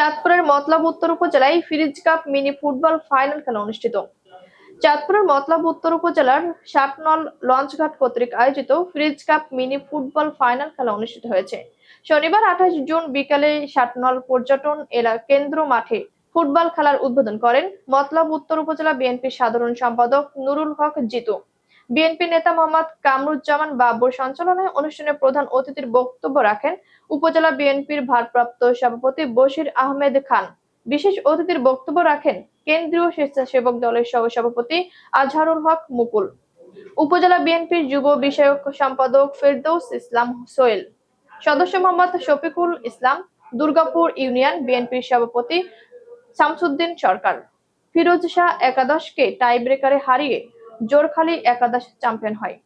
চাঁদপুরের মতলব উত্তর উপজেলায় fridge cup mini football final খেলা অনুষ্ঠিত। চাঁদপুরের মতলব উত্তর উপজেলার ষাটনল লঞ্চঘাট কর্তৃক আয়োজিত fridge cup mini football final খেলা অনুষ্ঠিত হয়েছে। শনিবার আঠাশ জুন বিকালে ষাটনল পর্যটন এলা কেন্দ্র মাঠে ফুটবল খেলার উদ্বোধন করেন মতলব উত্তর উপজেলা বিএনপির সাধারণ সম্পাদক নুরুল হক জিতু। বিএনপি নেতা মোহাম্মদ কামরুজ্জামান বাবুর সঞ্চালনায় অনুষ্ঠানে প্রধান অতিথির বক্তব্য রাখেন উপজেলা বিএনপির ভারপ্রাপ্ত সভাপতি বশির আহমেদ খান। বিশেষ অতিথির বক্তব্য রাখেন কেন্দ্রীয় স্বেচ্ছাসেবক দলের সহসভাপতি আজহারুল হক মুকুল। উপজেলা বিএনপির যুব বিষয়ক সম্পাদক ফেরদৌস ইসলাম সোহেল। সদস্য মোহাম্মদ শফিকুল ইসলাম, দুর্গাপুর ইউনিয়ন বিএনপির সভাপতি শামসুদ্দিন সরকার। ফিরোজ শাহ একাদশকে টাই ব্রেকারে হারিয়ে জোরখালি একাদশ চ্যাম্পিয়ন হয়।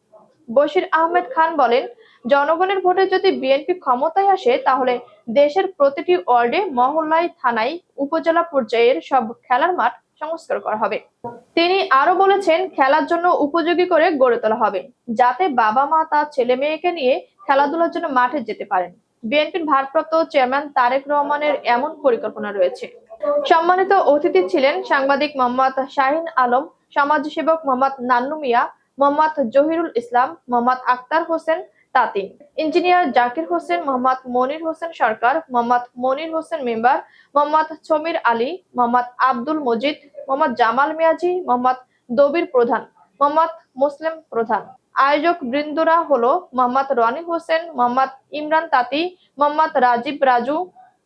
বশির আহমেদ খান বলেন, জনগণের ভোটে যদি বিএনপি ক্ষমতায় আসে, তাহলে দেশের প্রতিটি ওয়ার্ডে, মহল্লায়, থানায়, উপজেলা পর্যায়ের সব খেলার মাঠ সংস্কার করা হবে। তিনি আরও বলেছেন, খেলার জন্য উপযোগী করে গড়ে তোলা হবে, যাতে বাবা মা তার ছেলে মেয়েকে নিয়ে খেলাধুলার জন্য মাঠে যেতে পারেন। বিএনপির ভারপ্রাপ্ত চেয়ারম্যান তারেক রহমানের এমন পরিকল্পনা রয়েছে। সম্মানিত অতিথি ছিলেন সাংবাদিক মোহাম্মদ শাহিন আলম সমাজসেবক মোহাম্মদ নান্নু মিয়া, মোহাম্মদ জহিরুল ইসলাম, মোহাম্মদ আক্তার হোসেন তাতিন ইঞ্জিনিয়ার জাকির হোসেন, মোহাম্মদ মনির হোসেন সরকার, মোহাম্মদ মনির হোসেন মেম্বার, মোহাম্মদ সমীর আলী, মোহাম্মদ আব্দুল মজিদ, মোহাম্মদ জামাল মিয়াজি, মোহাম্মদ দবির প্রধান, মোহাম্মদ মুসলিম প্রধান। আয়োজক বৃন্দরা হলো মোহাম্মদ রনি হোসেন, মোহাম্মদ ইমরান তাতি, মোহাম্মদ রাজীব রাজু,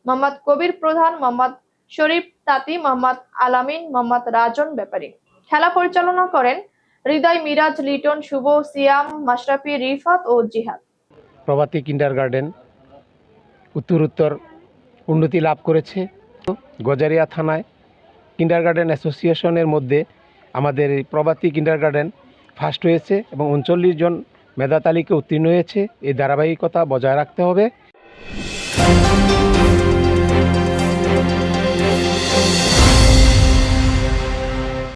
মোহাম্মদ কবির প্রধান, মোহাম্মদ শরীফ তাতি, মোহাম্মদ আলামিন, মোহাম্মদ রাজন ব্যাপারী। খেলা পরিচালনা করেন হৃদয় মিরাজ, লিটন, শুভ, সিয়াম, মাশরাফি, রিফাত ও জিহাদ। প্রভাতী কিন্ডার গার্ডেন উত্তরোত্তর উন্নতি লাভ করেছে। গজারিয়া থানায় কিন্ডার গার্ডেন অ্যাসোসিয়েশনের মধ্যে আমাদের প্রভাতী কিন্ডার গার্ডেন ফার্স্ট হয়েছে এবং উনচল্লিশ জন মেধা তালিকা উত্তীর্ণ হয়েছে। এই ধারাবাহিকতা বজায় রাখতে হবে।